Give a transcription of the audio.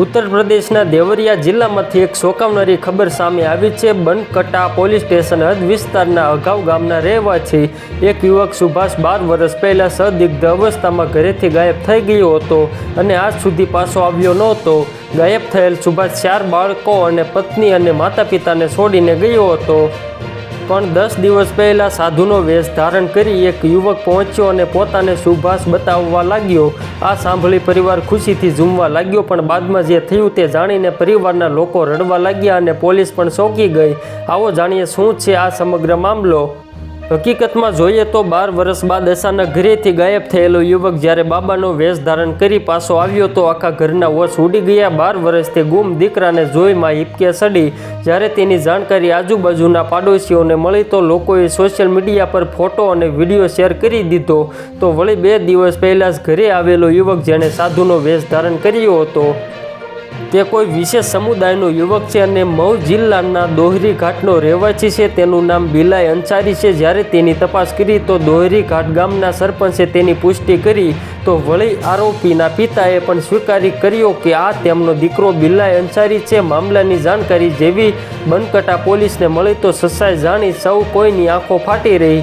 ઉત્તર પ્રદેશના દેવરિયા જિલ્લામાંથી એક શોકાવનારી ખબર સામે આવી છે. બનકટા પોલીસ સ્ટેશન હદ વિસ્તારના અગાઉ ગામના રહેવાથી એક યુવક સુભાષ બાર વર્ષ પહેલાં સદિગ્ધ અવસ્થામાં ઘરેથી ગાયબ થઈ ગયો હતો અને આજ સુધી પાછો આવ્યો નહોતો. ગાયબ થયેલ સુભાષ ચાર બાળકો અને પત્ની અને માતા પિતાને છોડીને ગયો હતો. પણ દસ દિવસ પહેલા સાધુનો વેશ ધારણ કરી એક યુવક પહોંચ્યો અને પોતાને સુભાષ બતાવવા લાગ્યો. આ સાંભળી પરિવાર ખુશીથી ઝૂમવા લાગ્યો, પણ બાદમાં જે થયું તે જાણીને પરિવારના લોકો રડવા લાગ્યા અને પોલીસ પણ ચોંકી ગઈ. આવો જાણીએ શું છે આ સમગ્ર મામલો? હકીકતમાં જોઈએ તો બાર વર્ષ બાદ અચાનક ઘરેથી ગાયબ થયેલો યુવક જ્યારે બાબાનો વેશ ધારણ કરી પાછો આવ્યો તો આખા ઘરના વશ ઉડી ગયા. બાર વર્ષથી ગુમ દીકરાને જોઈ માં હિપકે સડી. જ્યારે તેની જાણકારી આજુબાજુના પાડોશીઓને મળી તો લોકોએ સોશિયલ મીડિયા પર ફોટો અને વીડિયો શેર કરી દીધો. તો વળી બે દિવસ પહેલાં જ ઘરે આવેલો યુવક જેણે સાધુનો વેશ ધારણ કર્યો હતો. તે કોઈ વિશેષ સમુદાયનો યુવક છે અને મઉ જિલ્લાના દોહરી ઘાટનો રહેવાસી છે. તેનું નામ બિલાય અંસારી છે. જ્યારે તેની તપાસ કરી તો દોહરી ઘાટ ગામના સરપંચે તેની પુષ્ટિ કરી તો વળી આરોપીના પિતાએ પણ સ્વીકારી કર્યો કે આ તેમનો દીકરો બિલાય અંસારી છે. મામલાની જાણકારી જેવી બનકટા પોલીસને મળી તો સસાઈ જાણી સૌ કોઈની આંખો ફાટી રહી